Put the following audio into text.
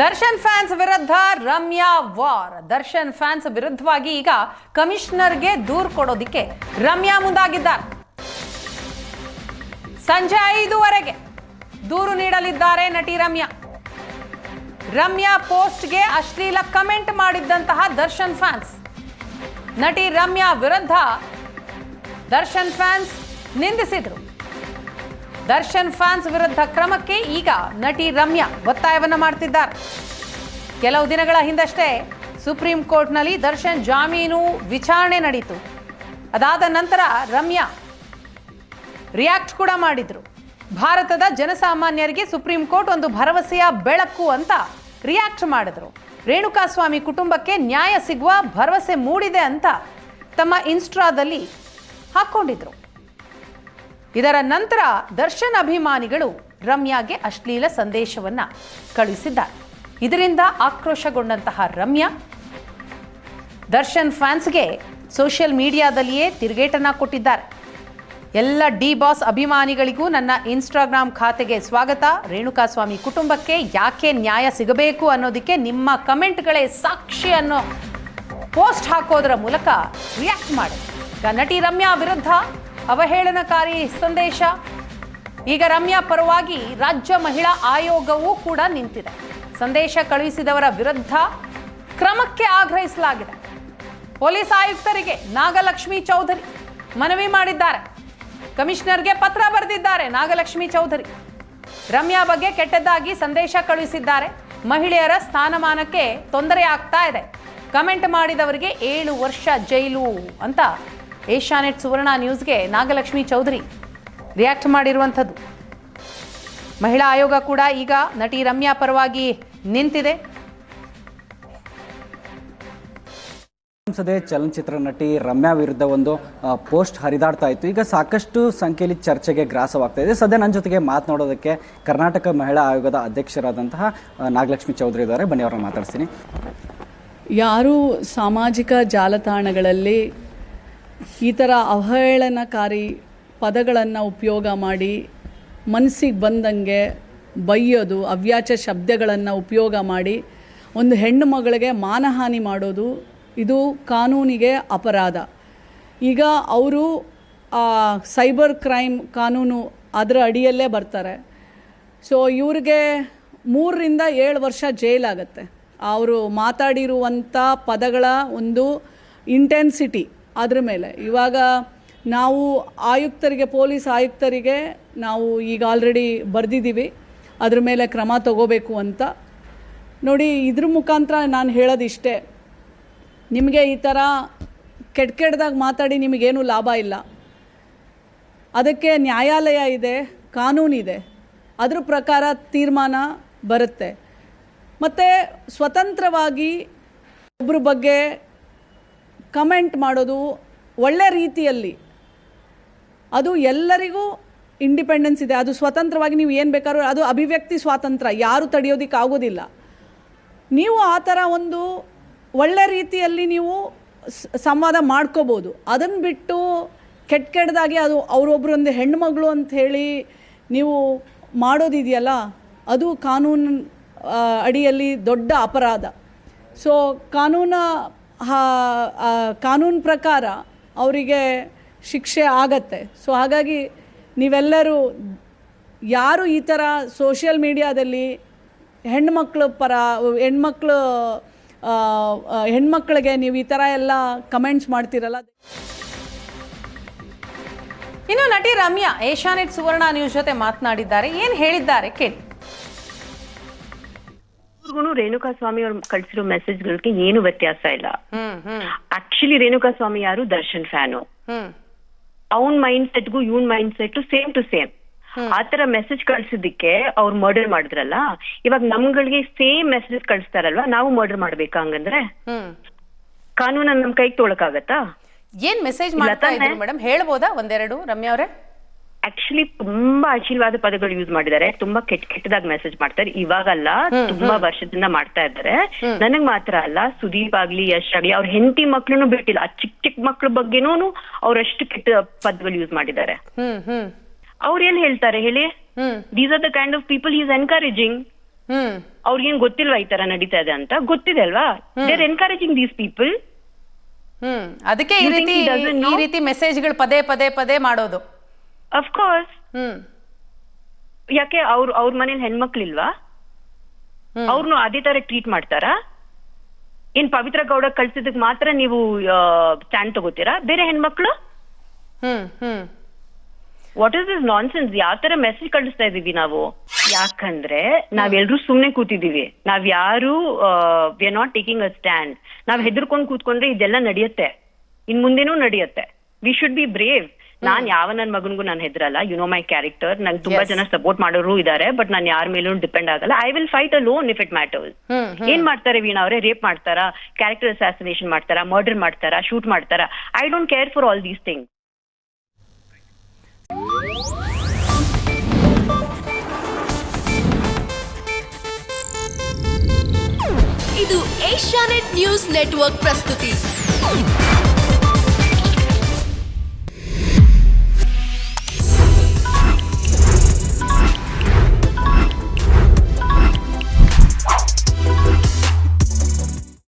Darshan fans ವಿರುದ್ಧ Ramya war. Darshan fans ವಿರುದ್ಧವಾಗಿ ಈಗ ಕಮಿಷನರ್ಗೆ ದೂರು ಕೊಡೋದಿಕ್ಕೆ ರಮ್ಯಾ ಮುಂದಾಗಿದ್ದಾರೆ. ಸಂಜೆ ಐದುವರೆಗೆ ದೂರು ನೀಡಲಿದ್ದಾರೆ ನಟಿ ರಮ್ಯಾ. ರಮ್ಯಾ ಪೋಸ್ಟ್ಗೆ ಅಶ್ಲೀಲ ಕಮೆಂಟ್ ಮಾಡಿದ್ದಂತಹ ದರ್ಶನ್ ಫ್ಯಾನ್ಸ್. ನಟಿ ರಮ್ಯಾ ವಿರುದ್ಧ ದರ್ಶನ್ ಫ್ಯಾನ್ಸ್ ನಿಂದಿಸಿದ್ರು. ದರ್ಶನ್ ಫ್ಯಾನ್ಸ್ ವಿರುದ್ಧ ಕ್ರಮಕ್ಕೆ ಈಗ ನಟಿ ರಮ್ಯಾ ಒತ್ತಾಯವನ್ನ ಮಾಡ್ತಿದ್ದಾರೆ. ಕೆಲವು ದಿನಗಳ ಹಿಂದಷ್ಟೇ ಸುಪ್ರೀಂ ಕೋರ್ಟ್ನಲ್ಲಿ ದರ್ಶನ್ ಜಾಮೀನು ವಿಚಾರಣೆ ನಡೀತು. ಅದಾದ ನಂತರ ರಮ್ಯಾ ರಿಯಾಕ್ಟ್ ಕೂಡ ಮಾಡಿದ್ರು. ಭಾರತದ ಜನಸಾಮಾನ್ಯರಿಗೆ ಸುಪ್ರೀಂ ಕೋರ್ಟ್ ಒಂದು ಭರವಸೆಯ ಬೆಳಕು ಅಂತ ರಿಯಾಕ್ಟ್ ಮಾಡಿದ್ರು. ರೇಣುಕಾಸ್ವಾಮಿ ಕುಟುಂಬಕ್ಕೆ ನ್ಯಾಯ ಸಿಗುವ ಭರವಸೆ ಮೂಡಿದೆ ಅಂತ ತಮ್ಮ ಇನ್ಸ್ಟ್ರಾದಲ್ಲಿ ಹಾಕ್ಕೊಂಡಿದ್ರು ಇದರ ನಂತರ ದರ್ಶನ್ ಅಭಿಮಾನಿಗಳು ರಮ್ಯಾಗೆ ಅಶ್ಲೀಲ ಸಂದೇಶವನ್ನ ಕಳುಹಿಸಿದ್ದಾರೆ. ಇದರಿಂದ ಆಕ್ರೋಶಗೊಂಡಂತಹ ರಮ್ಯಾ, ದರ್ಶನ್ ಫ್ಯಾನ್ಸ್ಗೆ ಸೋಷಿಯಲ್ ಮೀಡಿಯಾದಲ್ಲಿಯೇ ತಿರುಗೇಟನ್ನ ಕೊಟ್ಟಿದ್ದಾರೆ. ಎಲ್ಲ ಡಿ ಬಾಸ್ ಅಭಿಮಾನಿಗಳಿಗೂ ನನ್ನ ಇನ್ಸ್ಟಾಗ್ರಾಮ್ ಖಾತೆಗೆ ಸ್ವಾಗತ. ರೇಣುಕಾಸ್ವಾಮಿ ಕುಟುಂಬಕ್ಕೆ ಯಾಕೆ ನ್ಯಾಯ ಸಿಗಬೇಕು ಅನ್ನೋದಕ್ಕೆ ನಿಮ್ಮ ಕಮೆಂಟ್ಗಳೇ ಸಾಕ್ಷಿ ಅನ್ನೋ ಪೋಸ್ಟ್ ಹಾಕೋದರ ಮೂಲಕ ರಿಯಾಕ್ಟ್ ಮಾಡಿ. ನಟಿ ರಮ್ಯಾ ವಿರುದ್ಧ ಅವಹೇಳನಕಾರಿ ಸಂದೇಶ. ಈಗ ರಮ್ಯಾ ಪರವಾಗಿ ರಾಜ್ಯ ಮಹಿಳಾ ಆಯೋಗವೂ ಕೂಡ ನಿಂತಿದೆ. ಸಂದೇಶ ಕಳುಹಿಸಿದವರ ವಿರುದ್ಧ ಕ್ರಮಕ್ಕೆ ಆಗ್ರಹಿಸಲಾಗಿದೆ. ಪೊಲೀಸ್ ಆಯುಕ್ತರಿಗೆ ನಾಗಲಕ್ಷ್ಮಿ ಚೌಧರಿ ಮನವಿ ಮಾಡಿದ್ದಾರೆ. ಕಮಿಷನರ್ಗೆ ಪತ್ರ ಬರೆದಿದ್ದಾರೆ ನಾಗಲಕ್ಷ್ಮಿ ಚೌಧರಿ. ರಮ್ಯಾ ಬಗ್ಗೆ ಕೆಟ್ಟದ್ದಾಗಿ ಸಂದೇಶ ಕಳುಹಿಸಿದ್ದಾರೆ. ಮಹಿಳೆಯರ ಸ್ಥಾನಮಾನಕ್ಕೆ ತೊಂದರೆ ಆಗ್ತಾ ಇದೆ. ಕಮೆಂಟ್ ಮಾಡಿದವರಿಗೆ ಏಳು ವರ್ಷ ಜೈಲು ಅಂತ ಏಷ್ಯಾನೆಟ್ ಸುವರ್ಣ ನ್ಯೂಸ್ಗೆ ನಾಗಲಕ್ಷ್ಮಿ ಚೌಧರಿ ರಿಯಾಕ್ಟ್ ಮಾಡಿರುವಂಥದ್ದು. ಮಹಿಳಾ ಆಯೋಗ ಕೂಡ ಈಗ ನಟಿ ರಮ್ಯಾ ಪರವಾಗಿ ನಿಂತಿದೆ. ಸಂಸದೆ ಚಲನಚಿತ್ರ ನಟಿ ರಮ್ಯಾ ವಿರುದ್ಧ ಒಂದು ಪೋಸ್ಟ್ ಹರಿದಾಡ್ತಾ ಇತ್ತು. ಈಗ ಸಾಕಷ್ಟು ಸಂಖ್ಯೆಯಲ್ಲಿ ಚರ್ಚೆಗೆ ಗ್ರಾಸವಾಗ್ತಾ ಇದೆ. ಸದ್ಯ ನನ್ನ ಜೊತೆಗೆ ಮಾತನಾಡೋದಕ್ಕೆ ಕರ್ನಾಟಕ ಮಹಿಳಾ ಆಯೋಗದ ಅಧ್ಯಕ್ಷರಾದಂತಹ ನಾಗಲಕ್ಷ್ಮಿ ಚೌಧರಿ ಇದ್ದಾರೆ. ಬನ್ನಿ ಅವರನ್ನು ಮಾತಾಡ್ತೀನಿ ಯಾರು ಸಾಮಾಜಿಕ ಜಾಲತಾಣಗಳಲ್ಲಿ ಈ ಥರ ಅವಹೇಳನಕಾರಿ ಪದಗಳನ್ನು ಉಪಯೋಗ ಮಾಡಿ ಮನಸ್ಸಿಗೆ ಬಂದಂಗೆ ಬೈಯೋದು ಅವ್ಯಾಚ ಶಬ್ದಗಳನ್ನು ಉಪಯೋಗ ಮಾಡಿ ಒಂದು ಹೆಣ್ಣು ಮಗಳಿಗೆ ಮಾನಹಾನಿ ಮಾಡೋದು, ಇದು ಕಾನೂನಿಗೆ ಅಪರಾಧ. ಈಗ ಅವರು ಸೈಬರ್ ಕ್ರೈಮ್ ಕಾನೂನು ಅದರ ಅಡಿಯಲ್ಲೇ ಬರ್ತಾರೆ. ಸೊ ಇವ್ರಿಗೆ ಮೂರರಿಂದ ಏಳು ವರ್ಷ ಜೈಲಾಗತ್ತೆ. ಅವರು ಮಾತಾಡಿರುವಂಥ ಪದಗಳ ಒಂದು ಇಂಟೆನ್ಸಿಟಿ ಅದ್ರ ಮೇಲೆ. ಇವಾಗ ನಾವು ಆಯುಕ್ತರಿಗೆ, ಪೊಲೀಸ್ ಆಯುಕ್ತರಿಗೆ ನಾವು ಈಗ ಆಲ್ರೆಡಿ ಬರೆದಿದ್ದೀವಿ. ಅದ್ರ ಮೇಲೆ ಕ್ರಮ ತಗೋಬೇಕು ಅಂತ. ನೋಡಿ, ಇದ್ರ ಮುಖಾಂತರ ನಾನು ಹೇಳೋದಿಷ್ಟೇ. ನಿಮಗೆ ಈ ಥರ ಕೆಟ್ಟ ಕೆಟ್ಟದಾಗ ಮಾತಾಡಿ ನಿಮಗೇನು ಲಾಭ ಇಲ್ಲ. ಅದಕ್ಕೆ ನ್ಯಾಯಾಲಯ ಇದೆ ಕಾನೂನಿದೆ ಅದ್ರ ಪ್ರಕಾರ ತೀರ್ಮಾನ ಬರುತ್ತೆ. ಮತ್ತು ಸ್ವತಂತ್ರವಾಗಿ ಒಬ್ಬರ ಬಗ್ಗೆ ಕಮೆಂಟ್ ಮಾಡೋದು ಒಳ್ಳೆ ರೀತಿಯಲ್ಲಿ. ಅದು ಎಲ್ಲರಿಗೂ ಇಂಡಿಪೆಂಡೆನ್ಸ್ ಇದೆ. ಅದು ಸ್ವತಂತ್ರವಾಗಿ ನೀವು ಏನು ಬೇಕಾದ್ರೂ, ಅದು ಅಭಿವ್ಯಕ್ತಿ ಸ್ವಾತಂತ್ರ್ಯ ಯಾರು ತಡೆಯೋದಿಕ್ಕೆ ಆಗೋದಿಲ್ಲ. ನೀವು ಆ ಥರ ಒಂದು ಒಳ್ಳೆ ರೀತಿಯಲ್ಲಿ ನೀವು ಸಂವಾದ ಮಾಡ್ಕೋಬೋದು. ಅದನ್ನು ಬಿಟ್ಟು ಕೆಟ್ಟ ಕೆಟ್ಟದಾಗಿ ಅದು ಅವರೊಬ್ಬರು ಒಂದು ಹೆಣ್ಮಗಳು ಅಂತ ಹೇಳಿ ನೀವು ಮಾಡೋದಿದೆಯಲ್ಲ, ಅದು ಕಾನೂನು ಅಡಿಯಲ್ಲಿ ದೊಡ್ಡ ಅಪರಾಧ. ಸೊ, ಕಾನೂನ ಕಾನೂನು ಪ್ರಕಾರ ಅವರಿಗೆ ಶಿಕ್ಷೆ ಆಗತ್ತೆ. ಸೊ ಹಾಗಾಗಿ ನೀವೆಲ್ಲರೂ ಯಾರು ಈ ಥರ ಸೋಷಿಯಲ್ ಮೀಡಿಯಾದಲ್ಲಿ ಹೆಣ್ಮಕ್ಳ ಪರ, ಹೆಣ್ಮಕ್ಳು ಹೆಣ್ಮಕ್ಳಿಗೆ ನೀವು ಈ ಥರ ಎಲ್ಲ ಕಮೆಂಟ್ಸ್ ಮಾಡ್ತೀರಲ್ಲ? ಇನ್ನು ನಟಿ ರಮ್ಯಾ ಏಷ್ಯಾನೆಟ್ ಸುವರ್ಣ ನ್ಯೂಸ್ ಜೊತೆ ಮಾತನಾಡಿದ್ದಾರೆ. ಏನು ಹೇಳಿದ್ದಾರೆ ಕೇಳಿ. ಇವ್ರಿಗೂ ರೇಣುಕಾ ಸ್ವಾಮಿ ಅವ್ರು ಕಳ್ಸಿರೋ ಮೆಸೇಜ್ಗಳಿಗೆ ಏನು ವ್ಯತ್ಯಾಸ ಇಲ್ಲ. ಆಕ್ಚುಲಿ ರೇಣುಕಾ ಸ್ವಾಮಿ ಯಾರು ದರ್ಶನ್ ಫ್ಯಾನು. ಅವನ್ ಮೈಂಡ್ ಸೆಟ್ಗೂ ಇವನ್ mind set same to same ಆತರ ಮೆಸೇಜ್ ಕಳ್ಸಿದ್ದಕ್ಕೆ ಅವ್ರು ಮರ್ಡರ್ ಮಾಡಿದ್ರಲ್ಲ ಇವಾಗ ನಮ್ಗಳಿಗೆ ಸೇಮ್ ಮೆಸೇಜ್ ಕಳಿಸ್ತಾರಲ್ವಾ ನಾವು ಮರ್ಡರ್ ಮಾಡ್ಬೇಕಾ ಹಂಗಂದ್ರೆ? ಕಾನೂನ ನಮ್ ಕೈಗೆ ತೊಳಕಾಗತ್ತಾ? ಏನ್ ಮೆಸೇಜ್ ಮಾಡ್ತಾ? ಇದ್ರು ಮೇಡಮ್ ಹೇಳ್ಬೋದಾ ಒಂದೆರಡು ರಮ್ಯಾ ಅವರೇ? ಆಕ್ಚುಲಿ ತುಂಬಾ ಆಶೀರ್ವಾದ ಪದಗಳು ಯೂಸ್ ಮಾಡಿದ್ದಾರೆ. ತುಂಬಾ ಕೆಟ್ಟ ಕೆಟ್ಟದಾಗ ಮೆಸೇಜ್ ಮಾಡ್ತಾರೆ. ಇವಾಗಲ್ಲ ತುಂಬಾ ವರ್ಷದಿಂದ ಮಾಡ್ತಾ ಇದ್ದಾರೆ. ನನಗ್ ಮಾತ್ರ ಅಲ್ಲ ಸುದೀಪ್ ಆಗ್ಲಿ ಯಶ್ ಆಗ್ಲಿ ಅವ್ರ ಹೆಂಡತಿ ಮಕ್ಳುನು ಬಿಟ್ಟಿಲ್ಲ. ಆ ಚಿಕ್ಕ ಚಿಕ್ಕ ಮಕ್ಳ ಬಗ್ಗೆನೂ ಅವ್ರಷ್ಟು ಕೆಟ್ಟ ಪದಗಳು ಯೂಸ್ ಮಾಡಿದ್ದಾರೆ. ಅವ್ರ ಏನ್ ಹೇಳ್ತಾರೆ ಹೇಳಿ? These are the kind of people is encouraging ಅವ್ರಿಗೇನ್ ಗೊತ್ತಿಲ್ವಾ ಈ ತರ ನಡೀತಾ ಇದೆ ಅಂತ? ಗೊತ್ತಿದೆ ಅಲ್ವಾ? They are encouraging these people hmm. ಅದಕ್ಕೆ ಈ? ರೀತಿ ಮೆಸೇಜ್ಗಳು ಪದೇ ಪದೇ ಪದೇ ಮಾಡೋದು. ಅಫ್ಕೋರ್ಸ್ ಯಾಕೆ ಅವ್ರ ಅವ್ರ ಮನೇಲಿ ಹೆಣ್ಮಕ್ಳಿಲ್ವಾ. ಅವ್ರನ್ನು ಅದೇ ತರ ಟ್ರೀಟ್ ಮಾಡ್ತಾರಾ? ಏನ್ ಪವಿತ್ರ ಗೌಡ ಕಳ್ಸಿದಕ್ ಮಾತ್ರ ನೀವು ಸ್ಟ್ಯಾಂಡ್ ತಗೋತೀರಾ? ಬೇರೆ ಹೆಣ್ಮಕ್ಳು? ವಾಟ್ ಇಸ್ ದಿಸ್ ನಾನ್ಸೆನ್ಸ್ ಯಾವ ತರ ಮೆಸೇಜ್ ಕಳಿಸ್ತಾ ಇದೀವಿ ನಾವು? ಯಾಕಂದ್ರೆ ನಾವೆಲ್ರೂ ಸುಮ್ನೆ ಕೂತಿದೀವಿ. ನಾವ್ ಯಾರು we are not taking a stand ನಾವ್ ಹೆದರ್ಕೊಂಡ್ ಕೂತ್ಕೊಂಡ್ರೆ ಇದೆಲ್ಲ ನಡೆಯುತ್ತೆ. ಇನ್ ಮುಂದೆನೂ ನಡೆಯುತ್ತೆ. ವಿ ಶುಡ್ ಬಿ ಬ್ರೇವ್ ನಾನ್ ಯಾವ ನನ್ ಮಗನ್ಗೂ ನಾನು ಹೆದರಲ್ಲ. ಯು ನೋ ಮೈ ಕ್ಯಾರೆಕ್ಟರ್ ನಂಗೆ ತುಂಬಾ ಜನ ಸಪೋರ್ಟ್ ಮಾಡೋರು ಇದಾರೆ ಬಟ್ ನಾನು ಯಾರ ಮೇಲೂ ಡಿಪೆಂಡ್ ಆಗಲ್ಲ. I will fight alone if it matters ಏನ್ ಮಾಡ್ತಾರೆ ವೀಣಾ ಅವರೇ? ರೇಪ್ ಮಾಡ್ತಾರಾ? ಕ್ಯಾರೆಕ್ಟರ್ ಅಸಾಸಿನೇಷನ್ ಮಾಡ್ತಾರಾ? ಮರ್ಡರ್ ಮಾಡ್ತಾರಾ? ಶೂಟ್ ಮಾಡ್ತಾರಾ? I don't care for all these thing ಇದು ಏಷ್ಯಾನೆಟ್ ನ್ಯೂಸ್ ನೆಟ್ವರ್ಕ್ ಪ್ರಸ್ತುತಿ.